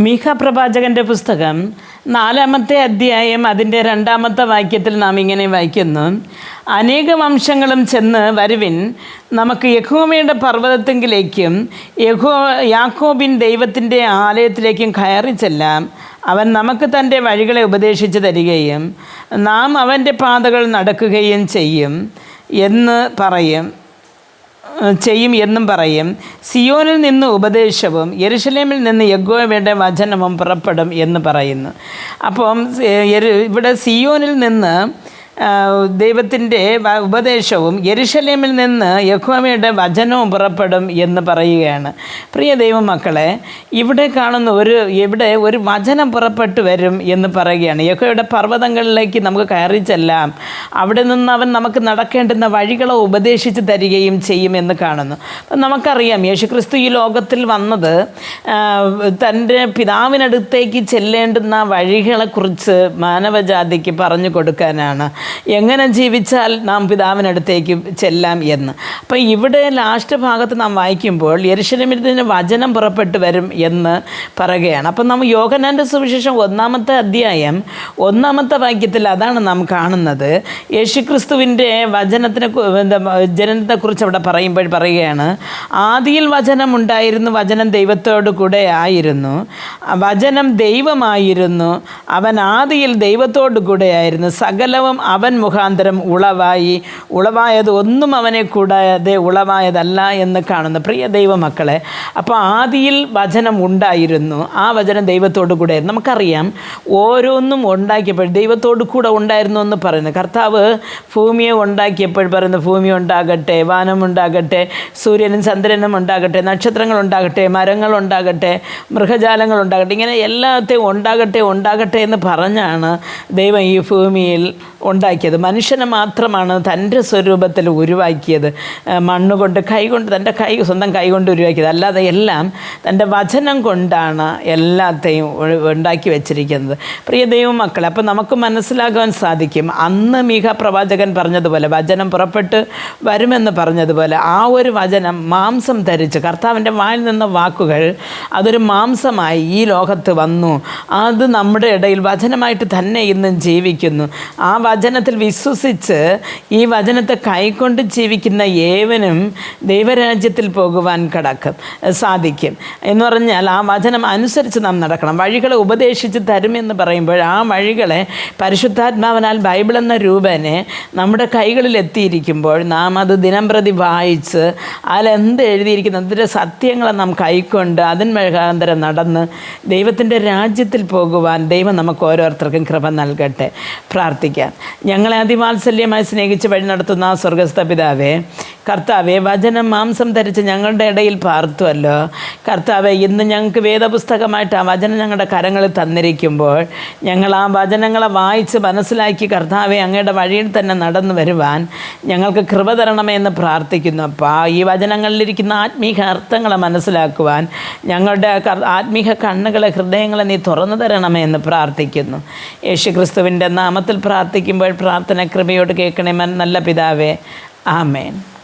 മീഖ പ്രവാചകന്റെ പുസ്തകം നാലാമത്തെ അധ്യായം അതിന്റെ രണ്ടാമത്തെ വാക്യത്തിൽ നാം ഇങ്ങനെ വായിക്കുന്നു. അനേക വംശങ്ങളും ചെന്ന് വരുവിൻ നമുക്ക് യഹോമയുടെ പർവതത്തെങ്കിലേക്കും യഹോ യാക്കോബിൻ ദൈവത്തിന്റെ ആലയത്തിലേക്കും കയറി ചെല്ലാം. അവൻ നമുക്ക് തന്റെ വഴികളെ ഉപദേശിച്ച് തരികയും നാം അവന്റെ പാതകൾ നടക്കുകയും ചെയ്യും എന്ന് പറയും. ചെയ്യും എന്നും പറയും. സിയോനിൽ നിന്ന് ഉപദേശവും യെരുഷലേമിൽ നിന്ന് യഗോവയുടെ വചനവും പുറപ്പെടും എന്ന് പറയുന്നു. അപ്പം ഇവിടെ സിയോനിൽ നിന്ന് ദൈവത്തിന്റെ ഉപദേശവും യെരുഷലേമിൽ നിന്ന് യഹോവയുടെ വചനവും പുറപ്പെടും എന്ന് പറയുകയാണ്. പ്രിയ ദൈവമക്കളെ ഇവിടെ കാണുന്ന ഒരു ഇവിടെ ഒരു വചനം പുറപ്പെട്ടു വരും എന്ന് പറയുകയാണ്. യഹോയുടെ പർവതങ്ങളിലേക്ക് നമുക്ക് കയറി ചെല്ലാം. അവിടെ നിന്ന് അവൻ നമുക്ക് നടക്കേണ്ടുന്ന വഴികളെ ഉപദേശിച്ച് തരികയും ചെയ്യുമെന്ന് കാണുന്നു. അപ്പം നമുക്കറിയാം യേശുക്രിസ്തു ഈ ലോകത്തിൽ വന്നത് തന്റെ പിതാവിനടുത്തേക്ക് ചെല്ലേണ്ടുന്ന വഴികളെക്കുറിച്ച് മാനവജാതിക്ക് പറഞ്ഞു കൊടുക്കാനാണ്. എങ്ങനെ ജീവിച്ചാൽ നാം പിതാവിനടുത്തേക്ക് ചെല്ലാം എന്ന്. അപ്പം ഇവിടെ ലാസ്റ്റ് ഭാഗത്ത് നാം വായിക്കുമ്പോൾ യരിശലമിരുന്ന് വചനം പുറപ്പെട്ടു വരും എന്ന് പറയുകയാണ്. അപ്പം നമ്മൾ യോഗനാന്റെ സുവിശേഷം ഒന്നാമത്തെ അധ്യായം ഒന്നാമത്തെ വാക്യത്തിൽ അതാണ് നാം കാണുന്നത്. യേശുക്രിസ്തുവിന്റെ വചനത്തിനെ ജനനത്തെക്കുറിച്ച് അവിടെ പറയുമ്പോൾ പറയുകയാണ് ആദിയിൽ വചനം ഉണ്ടായിരുന്നു വചനം ദൈവത്തോടു കൂടെ ആയിരുന്നു. വചനം ദൈവമായിരുന്നു അവൻ ആദിയിൽ ദൈവത്തോടു കൂടെയായിരുന്നു സകലവും അവൻ മുഖാന്തരം ഉളവായി. ഉളവായത് ഒന്നും അവനെ കൂടാതെ ഉളവായതല്ല എന്ന് കാണുന്ന. പ്രിയ ദൈവമക്കളെ അപ്പോൾ ആദിയിൽ വചനം ഉണ്ടായിരുന്നു. ആ വചനം ദൈവത്തോടു കൂടെ നമുക്കറിയാം ഓരോന്നും ഉണ്ടാക്കിയപ്പോൾ ദൈവത്തോടു കൂടെ ഉണ്ടായിരുന്നു എന്ന് പറയുന്നു. കർത്താവ് ഭൂമിയെ ഉണ്ടാക്കിയപ്പോൾ പറയുന്നു ഭൂമി ഉണ്ടാകട്ടെ വാനം ഉണ്ടാകട്ടെ സൂര്യനും ചന്ദ്രനും ഉണ്ടാകട്ടെ നക്ഷത്രങ്ങൾ ഉണ്ടാകട്ടെ മരങ്ങൾ ഉണ്ടാകട്ടെ മൃഗജാലങ്ങൾ ഉണ്ടാകട്ടെ ഇങ്ങനെ എല്ലാത്തെയും ഉണ്ടാകട്ടെ ഉണ്ടാകട്ടെ എന്ന് പറഞ്ഞാണ് ദൈവം ഈ ഭൂമിയിൽ ഉണ്ടാക്കിയത്. മനുഷ്യനെ മാത്രമാണ് തന്റെ സ്വരൂപത്തിൽ ഉരുവാക്കിയത്. ആ, മണ്ണുകൊണ്ട് കൈകൊണ്ട് തന്റെ കൈ സ്വന്തം കൈ കൊണ്ട് ഉരുവാക്കിയത്. അല്ലാതെ എല്ലാം തന്റെ വചനം കൊണ്ടാണ് എല്ലാത്തെയും ഉണ്ടാക്കി വെച്ചിരിക്കുന്നത്. പ്രിയ ദൈവമക്കളെ അപ്പോൾ നമുക്ക് മനസ്സിലാകാൻ സാധിക്കും. അന്ന് മീഹ പ്രവാചകൻ പറഞ്ഞതുപോലെ വചനം പുറപ്പെട്ട് വരുമെന്ന് പറഞ്ഞതുപോലെ ആ ഒരു വചനം മാംസം ധരിച്ച് കർത്താവിന്റെ വായിൽ നിന്ന വാക്കുകൾ അതൊരു മാംസമായി ഈ ലോകത്ത് വന്നു. അത് നമ്മുടെ ഇടയിൽ വചനമായിട്ട് തന്നെ ഇന്നും ജീവിക്കുന്നു. ആ വചനത്തിൽ വിശ്വസിച്ച് ഈ വചനത്തെ കൈക്കൊണ്ട് ജീവിക്കുന്ന ഏവനും ദൈവരാജ്യത്തിൽ പോകുവാൻ കടക്കും സാധിക്കും. എന്ന് പറഞ്ഞാൽ ആ വചനം അനുസരിച്ച് നാം നടക്കണം. വഴികളെ ഉപദേശിച്ച് തരുമെന്ന് പറയുമ്പോൾ ആ വഴികളെ പരിശുദ്ധാത്മാവിനാൽ ബൈബിൾ എന്ന രൂപനെ നമ്മുടെ കൈകളിൽ എത്തിയിരിക്കുമ്പോൾ നാം അത് ദിനം പ്രതി വായിച്ച് അതിലെന്ത് എഴുതിയിരിക്കുന്നു അതിന്റെ സത്യങ്ങളെ നാം കൈക്കൊണ്ട് അതിന് മുഖാന്തരം നടന്ന് ദൈവത്തിന്റെ രാജ്യത്തിൽ പോകുവാൻ ദൈവം നമുക്ക് ഓരോരുത്തർക്കും കൃപ നൽകട്ടെ. പ്രാർത്ഥിക്കാം. ഞങ്ങളെ അതിവാത്സല്യമായി സ്നേഹിച്ച് വഴി നടത്തുന്ന സ്വർഗസ്ഥ പിതാവേ കർത്താവെ വചനം മാംസം ധരിച്ച് ഞങ്ങളുടെ ഇടയിൽ പാർത്തുവല്ലോ. കർത്താവെ ഇന്ന് ഞങ്ങൾക്ക് വേദപുസ്തകമായിട്ട് ആ വചനം ഞങ്ങളുടെ കരങ്ങളിൽ തന്നിരിക്കുമ്പോൾ ഞങ്ങൾ ആ വചനങ്ങളെ വായിച്ച് മനസ്സിലാക്കി കർത്താവെ അങ്ങയുടെ വഴിയിൽ തന്നെ നടന്നു വരുവാൻ ഞങ്ങൾക്ക് കൃപ തരണമെന്ന് പ്രാർത്ഥിക്കുന്നു. അപ്പോൾ ഈ വചനങ്ങളിലിരിക്കുന്ന ആത്മീക അർത്ഥങ്ങളെ മനസ്സിലാക്കുവാൻ ഞങ്ങളുടെ ആത്മീക കണ്ണുകളെ ഹൃദയങ്ങളെ നീ തുറന്നു തരണമേ എന്ന് പ്രാർത്ഥിക്കുന്നു. യേശു ക്രിസ്തുവിന്റെ നാമത്തിൽ പ്രാർത്ഥിക്കുമ്പോൾ പ്രാർത്ഥന കൃപയോട് കേൾക്കണേ മൻ- നല്ല പിതാവേ. ആമേൻ.